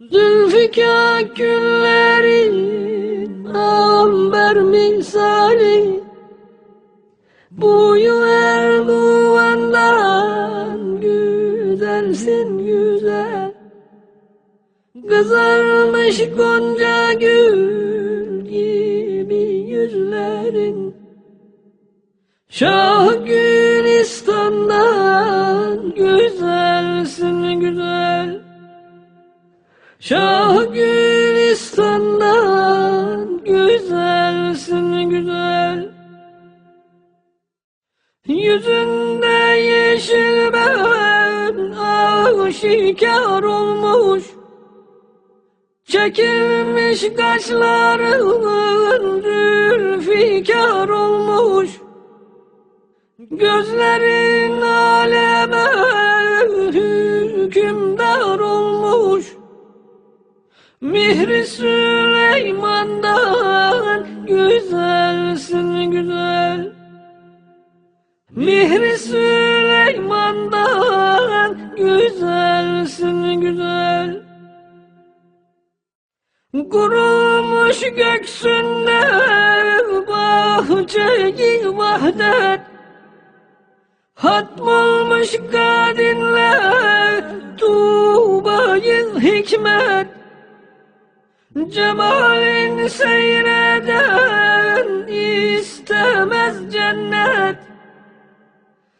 Zülfikar günlerin amber misali. Boyu Erdoğan'dan güzelsin güzel. Kızarmış gonca gül gibi yüzlerin. Şah Gülistan'dan güzelsin güzel Şah Gülistan'dan güzelsin güzel. Yüzünde yeşil ben aşikar olmuş. Çekilmiş kaşların zülfikar olmuş. Gözlerin aleme hükümdar olmuş Mihri Süleyman'dan güzelsin güzel. Mihri Süleyman'dan güzelsin güzel. Kurulmuş göksünde bahçeyi vahdet. Hatmolmuş kadinle tuğbayı hikmet Cemalin seyreden istemez cennet.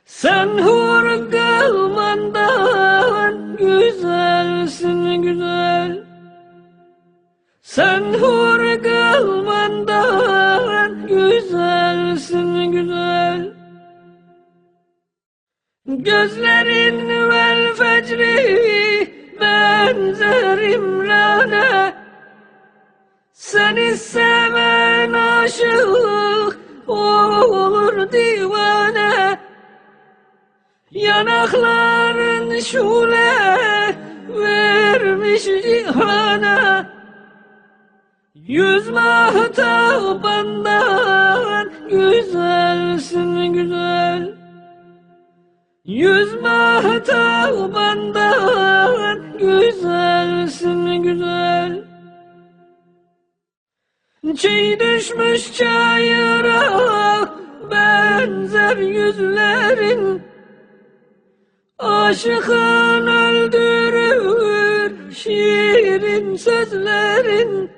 Sen hur kılmandan güzelsin güzel. Sen hur kılmandan güzelsin güzel. Gözlerin vel fecri benzer imrane Seni seven aşık olur divane. Yanakların şule vermiş cihana Yüz mahtabandan güzelsin güzel. Yüz mahtabandan Çiğ düşmüş çayıra benzer yüzlerin. Aşıkın öldürür şiirin sözlerin.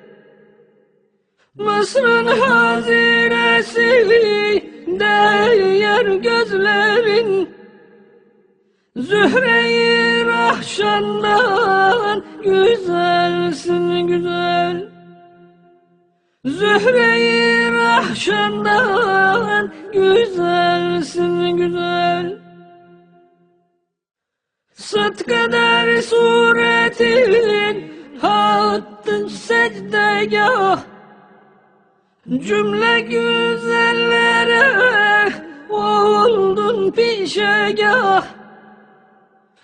Mısır'ın hazinesi değer gözlerin. Zühre-i Rahşan'dan güzelsin güzel Zühre-i Rahşan'dan güzelsin güzel. Sıt kadar suretin hattın secdegah. Cümle güzellere oldun pişegah.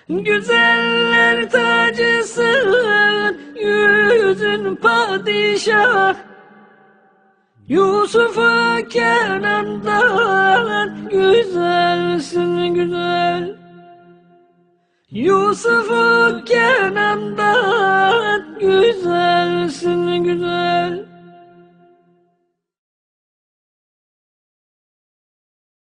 Güzeller tacısın yüzün padişah Yusuf'u Kenan'dan güzelsin güzel. Yusuf'u Kenan'dan güzel